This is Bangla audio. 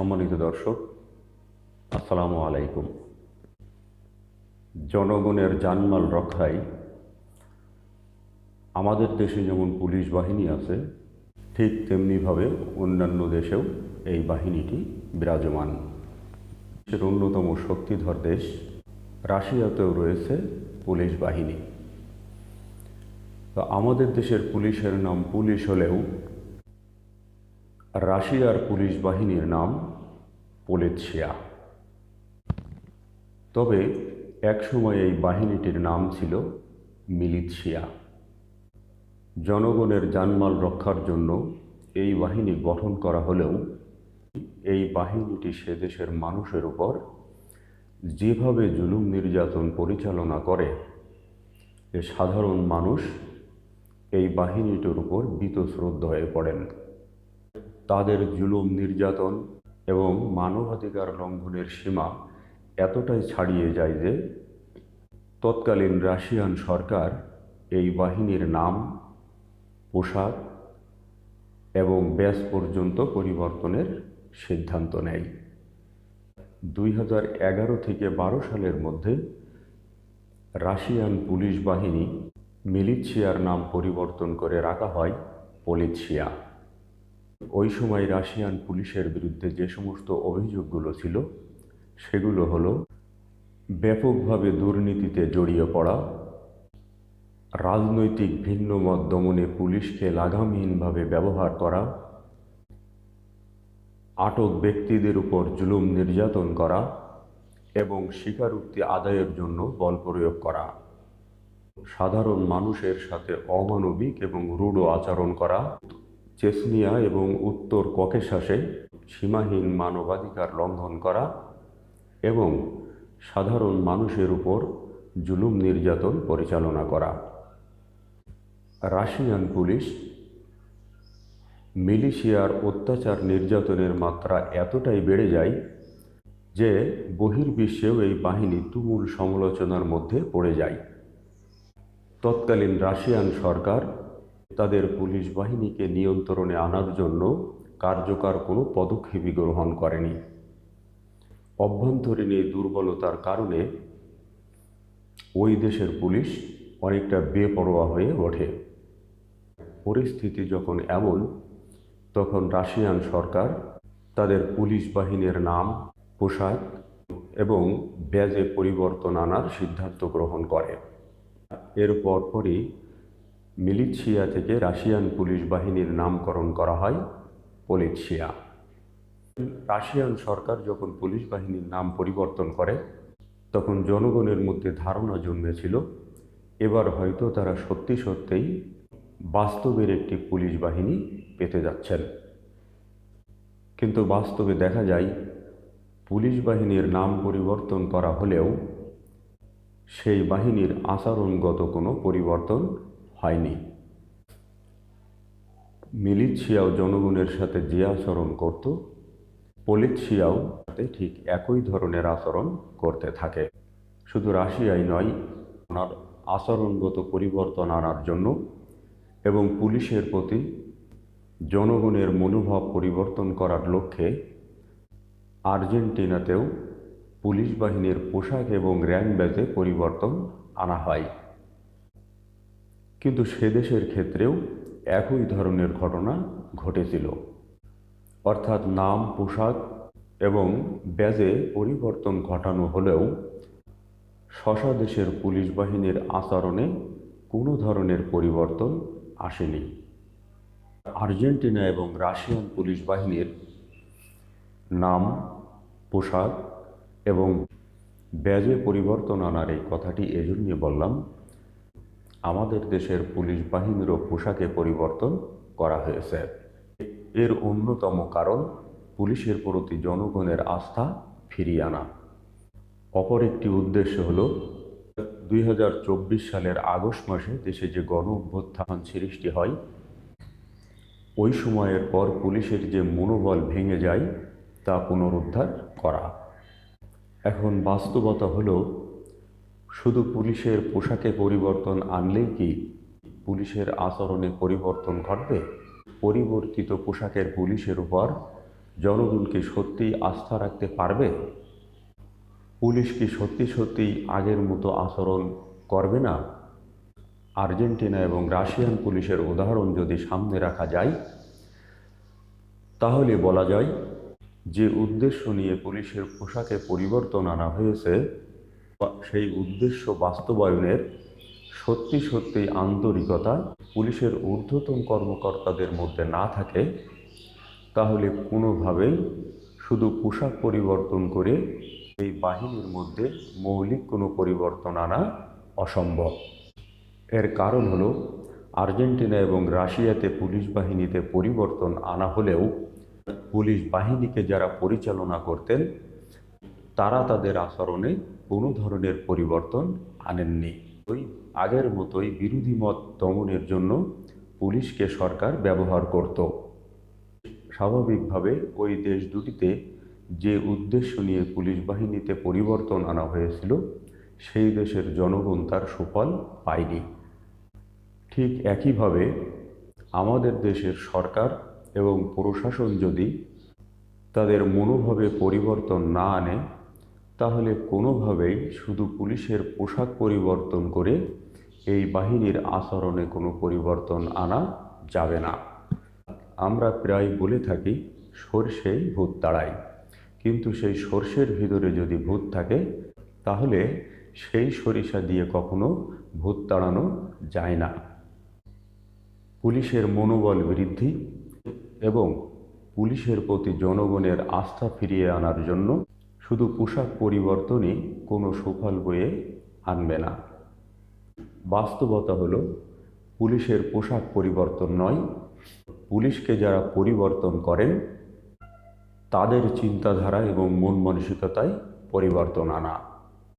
সম্মানিত দর্শক, আসসালামু আলাইকুম। জনগণের জানমাল রক্ষায় আমাদের দেশে যেমন পুলিশ বাহিনী আছে, ঠিক তেমনিভাবে অন্যান্য দেশেও এই বাহিনীটি বিরাজমান। বিশ্বের অন্যতম শক্তিধর দেশ, রাশিয়াতেও রয়েছে পুলিশ বাহিনী। তো আমাদের দেশের পুলিশের নাম পুলিশ হলেও রাশিয়ার পুলিশ বাহিনীর নাম পোলেৎসিয়া তবে একসময় এই বাহিনীটির নাম ছিল মিলিৎসিয়া জনগণের জানমাল রক্ষার জন্য এই বাহিনী গঠন করা হলেও এই বাহিনীটি সে দেশের মানুষের উপর যেভাবে জুলুম নির্যাতন পরিচালনা করে সাধারণ মানুষ এই বাহিনীটির উপর বীতশ্রদ্ধ হয়ে পড়েন। তাদের জুলুম, নির্যাতন এবং মানবাধিকার লঙ্ঘনের সীমা এতটাই ছাড়িয়ে যায় যে তৎকালীন রাশিয়ান সরকার এই বাহিনীর নাম, পোশাক এবং ব্যাস পর্যন্ত পরিবর্তনের সিদ্ধান্ত নেয়। দুই হাজার এগারো থেকে বারো সালের মধ্যে রাশিয়ান পুলিশ বাহিনী মিলিৎসিয়ার নাম পরিবর্তন করে রাখা হয় পলিৎসিয়া ওই সময় রাশিয়ান পুলিশের বিরুদ্ধে যে সমস্ত অভিযোগগুলো ছিল, সেগুলো হলো ব্যাপকভাবে দুর্নীতিতে জড়িয়ে পড়া, রাজনৈতিক ভিন্ন মত দমনে পুলিশকে লাগামহীনভাবে ব্যবহার করা, আটক ব্যক্তিদের উপর জুলুম নির্যাতন করা এবং স্বীকারোক্তি আদায়ের জন্য বল প্রয়োগ করা, সাধারণ মানুষের সাথে অমানবিক এবং রূঢ় আচরণ করা চেসনিয়া এবং উত্তর ককেশাসে সীমাহীন মানবাধিকার লঙ্ঘন করা এবং সাধারণ মানুষের উপর জুলুম নির্যাতন পরিচালনা করা। রাশিয়ান পুলিশ মিলিশিয়ার অত্যাচার নির্যাতনের মাত্রা এতটাই বেড়ে যায় যে বহির্বিশ্বেও এই বাহিনী তুমুল সমালোচনার মধ্যে পড়ে যায়। তৎকালীন রাশিয়ান সরকার তাদের পুলিশ বাহিনীকে নিয়ন্ত্রণে আনার জন্য কার্যকর কোনো পদক্ষেপই গ্রহণ করেনি। অভ্যন্তরীণ এই দুর্বলতার কারণে ওই দেশের পুলিশ অনেকটা বেপরোয়া হয়ে ওঠে। পরিস্থিতি যখন এমন, তখন রাশিয়ান সরকার তাদের পুলিশ বাহিনীর নাম, পোশাক এবং ব্যাজে পরিবর্তন আনার সিদ্ধান্ত গ্রহণ করে। এর পরপরই মিলিৎসিয়া থেকে রাশিয়ান পুলিশ বাহিনীর নামকরণ করা হয় পোলিৎসিয়া রাশিয়ান সরকার যখন পুলিশ বাহিনীর নাম পরিবর্তন করে, তখন জনগণের মধ্যে ধারণা জন্মেছিল, এবার হয়তো তারা সত্যি সত্যিই বাস্তবের একটি পুলিশ বাহিনী পেতে যাচ্ছেন। কিন্তু বাস্তবে দেখা যায়, পুলিশ বাহিনীর নাম পরিবর্তন করা হলেও সেই বাহিনীর আচরণগত কোনো পরিবর্তন হয়নি। মিলিৎসিয়াও জনগণের সাথে যে আচরণ করত পলিৎসিয়াও তাতে ঠিক একই ধরনের আচরণ করতে থাকে। শুধু রাশিয়াই নয়, ওনার আচরণগত পরিবর্তন আনার জন্য এবং পুলিশের প্রতি জনগণের মনোভাব পরিবর্তন করার লক্ষ্যে আর্জেন্টিনাতেও পুলিশ বাহিনীর পোশাক এবং র্যাঙ্ক ব্যাজে পরিবর্তন আনা হয়। কিন্তু সে দেশের ক্ষেত্রেও একই ধরনের ঘটনা ঘটেছিল। অর্থাৎ নাম, পোশাক এবং ব্যাজে পরিবর্তন ঘটানো হলেও শশা দেশের পুলিশ বাহিনীর আচরণে কোনো ধরনের পরিবর্তন আসেনি। আর্জেন্টিনা এবং রাশিয়ান পুলিশ বাহিনীর নাম, পোশাক এবং ব্যাজে পরিবর্তন আনার এই কথাটি এজন্যে বললাম আমাদের দেশের পুলিশ বাহিনীরও পোশাকে পরিবর্তন করা হয়েছে। এর অন্যতম কারণ, পুলিশের প্রতি জনগণের আস্থা ফিরিয়ে আনা। অপর একটি উদ্দেশ্য হল, দুই হাজার চব্বিশ সালের আগস্ট মাসে দেশে যে গণ অভ্যুত্থান সৃষ্টি হয়, ওই সময়ের পর পুলিশের যে মনোবল ভেঙে যায়, তা পুনরুদ্ধার করা। এখন বাস্তবতা হলো শুধু পুলিশের পোশাকে পরিবর্তন আনলেই কি পুলিশের আচরণে পরিবর্তন ঘটবে? পরিবর্তিত পোশাকের পুলিশের উপর জনগণ কি সত্যি আস্থা রাখতে পারবে? পুলিশ কি সত্যি সত্যি আগের মতো আচরণ করবে না? আর্জেন্টিনা এবং রাশিয়ান পুলিশের উদাহরণ যদি সামনে রাখা যায়, তাহলে বলা যায় যে উদ্দেশ্য নিয়ে পুলিশের পোশাকে পরিবর্তন আনা হয়েছে সেই উদ্দেশ্য বাস্তবায়নের সত্যি সত্যি আন্তরিকতা পুলিশের ঊর্ধ্বতন কর্মকর্তাদের মধ্যে না থাকে, তাহলে কোনোভাবেই শুধু পোশাক পরিবর্তন করে এই বাহিনীর মধ্যে মৌলিক কোনো পরিবর্তন আনা অসম্ভব। এর কারণ হলো, আর্জেন্টিনা এবং রাশিয়াতে পুলিশ বাহিনীতে পরিবর্তন আনা হলেও পুলিশ বাহিনীকে যারা পরিচালনা করতেন, তারা তাদের আচরণে কোনো ধরনের পরিবর্তন আনেননি। ওই আগের মতোই বিরোধী মত দমনের জন্য পুলিশকে সরকার ব্যবহার করত। স্বাভাবিকভাবে ওই দেশ দুটিতে যে উদ্দেশ্য নিয়ে পুলিশ বাহিনীতে পরিবর্তন আনা হয়েছিল, সেই দেশের জনগণ তার সুফল পায়নি। ঠিক একইভাবে আমাদের দেশের সরকার এবং প্রশাসন যদি তাদের মনোভাবে পরিবর্তন না আনে তাহলে কোনোভাবেই শুধু পুলিশের পোশাক পরিবর্তন করে এই বাহিনীর আচরণে কোনো পরিবর্তন আনা যাবে না। আমরা প্রায় বলে থাকি, সর্ষেই ভূত তাড়ায় কিন্তু সেই সর্ষের ভিতরে যদি ভূত থাকে, তাহলে সেই সরিষা দিয়ে কখনো ভূত তাড়ানো যায় না। পুলিশের মনোবল বৃদ্ধি এবং পুলিশের প্রতি জনগণের আস্থা ফিরিয়ে আনার জন্য শুধু পোশাক পরিবর্তনই কোনো সুফল বয়ে আনবে না। বাস্তবতা হলো, পুলিশের পোশাক পরিবর্তন নয়, পুলিশকে যারা পরিবর্তন করেন, তাদের চিন্তাধারা এবং মন মানসিকতায় পরিবর্তন আনা।